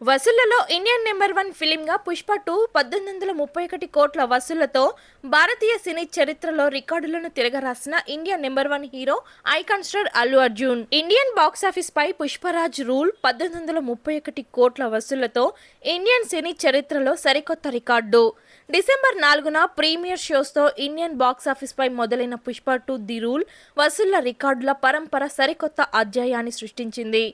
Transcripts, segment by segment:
వసూళ్ళలో Indian number one ఫిలింగా Pushpa two పద్దెనిమిది వందల ముప్పై ఒకటి కోట్ల వసూళ్ళతో భారతీయ సినీ చరిత్రలో రికార్డులను తిరగరాసిన Indian number one hero icon star Allu Arjun. Indian box office పై పుష్పరాజ్ రూల్ పద్దెనిమిది వందల ముప్పై ఒకటి కోట్ల వసూళ్ళతో ఇండియన్ సినీ చరిత్రలో సరికొత్త రికార్డు. డిసెంబర్ నాలుగున ప్రీమియర్ షోస్తో ఇండియన్ బాక్సాఫీస్ పై మొదలైన పుష్ప టూ ది రూల్ వసూళ్ళ రికార్డుల పరంపర సరికొత్త అధ్యాయాన్ని సృష్టించింది.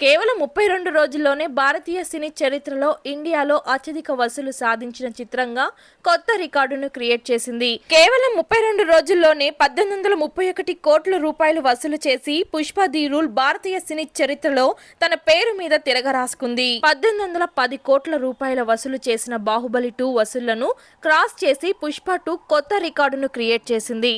కేవలం ముప్పై రెండు రోజుల్లోనే భారతీయ సినీ చరిత్రలో ఇండియాలో అత్యధిక వసూలు సాధించిన చిత్రంగా కొత్త రికార్డును క్రియేట్ చేసింది. కేవలం ముప్పై రెండు రోజుల్లోనే పద్దెనిమిది వందల ముప్పై ఒకటి కోట్ల రూపాయలు వసూలు చేసి పుష్ప ది రూల్ భారతీయ సినీ చరిత్రలో తన పేరు మీద తిరగరాసుకుంది. పద్దెనిమిది వందల పది కోట్ల రూపాయల వసూలు చేసిన బాహుబలి టూ వసూళ్ళను క్రాస్ చేసి పుష్ప టూ కొత్త రికార్డును క్రియేట్ చేసింది.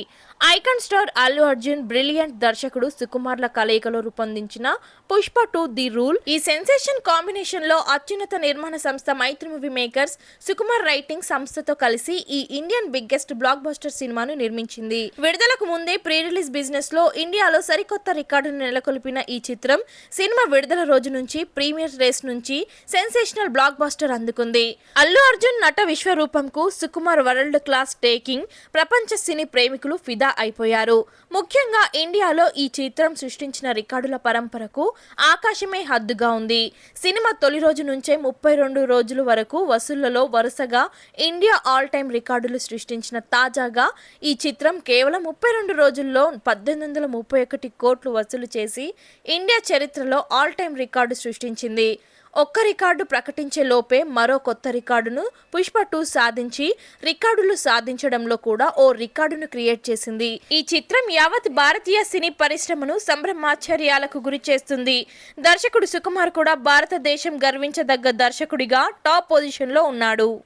Icon star Allu Arjun brilliant దర్శకుడు సుకుమార్ల కలయికలో రూపొందించిన పుష్ప టూ ది రూల్. ఈ సెన్సేషన్ కాంబినేషన్లో అత్యున్నత నిర్మాణ సంస్థ Mythri movie makers Sukumar writing సంస్థతో కలిసి ఈ ఇండియన్ బిగ్గెస్ట్ బ్లాక్ బస్టర్ సినిమాను నిర్మించింది. విడుదలకు ముందే ప్రీ రిలీజ్ బిజినెస్లో ఇండియాలో సరికొత్త రికార్డును నెలకొల్పిన ఈ చిత్రం సినిమా విడుదల రోజు నుంచి ప్రీమియర్ రేస్ నుంచి సెన్సేషనల్ బ్లాక్ బస్టర్ అందుకుంది. అల్లు అర్జున్ నట విశ్వరూపంకు సుకుమార్ వరల్డ్ క్లాస్ టేకింగ్ ప్రపంచ సినీ ప్రేమికులు ఫిదా అయిపోయారు. ముఖ్యంగా ఇండియాలో ఈ చిత్రం సృష్టించిన రికార్డుల పరంపరకు ఆకాశమే హద్దుగా ఉంది. సినిమా తొలి రోజు నుంచే ముప్పై రెండు రోజుల వరకు వసూళ్ళలో వరుసగా ఇండియా ఆల్ టైమ్ రికార్డులు సృష్టించిన తాజాగా ఈ చిత్రం కేవలం ముప్పై రెండు రోజుల్లో పద్దెనిమిది వందల ముప్పై ఒకటి కోట్లు వసూలు చేసి ఇండియా చరిత్రలో ఆల్ టైమ్ రికార్డు సృష్టించింది. ఒక్క రికార్డు ప్రకటించే లోపే మరో కొత్త రికార్డును పుష్ప టూ సాధించి రికార్డులు సాధించడంలో కూడా ఓ రికార్డును క్రియేట్ చేసింది. ఈ చిత్రం యావత్ భారతీయ సినీ పరిశ్రమను సంభ్రమాశ్చర్యాలకు గురి చేస్తుంది. దర్శకుడు సుకుమార్ కూడా భారతదేశం గర్వించదగ్గ దర్శకుడిగా టాప్ పొజిషన్లో ఉన్నాడు.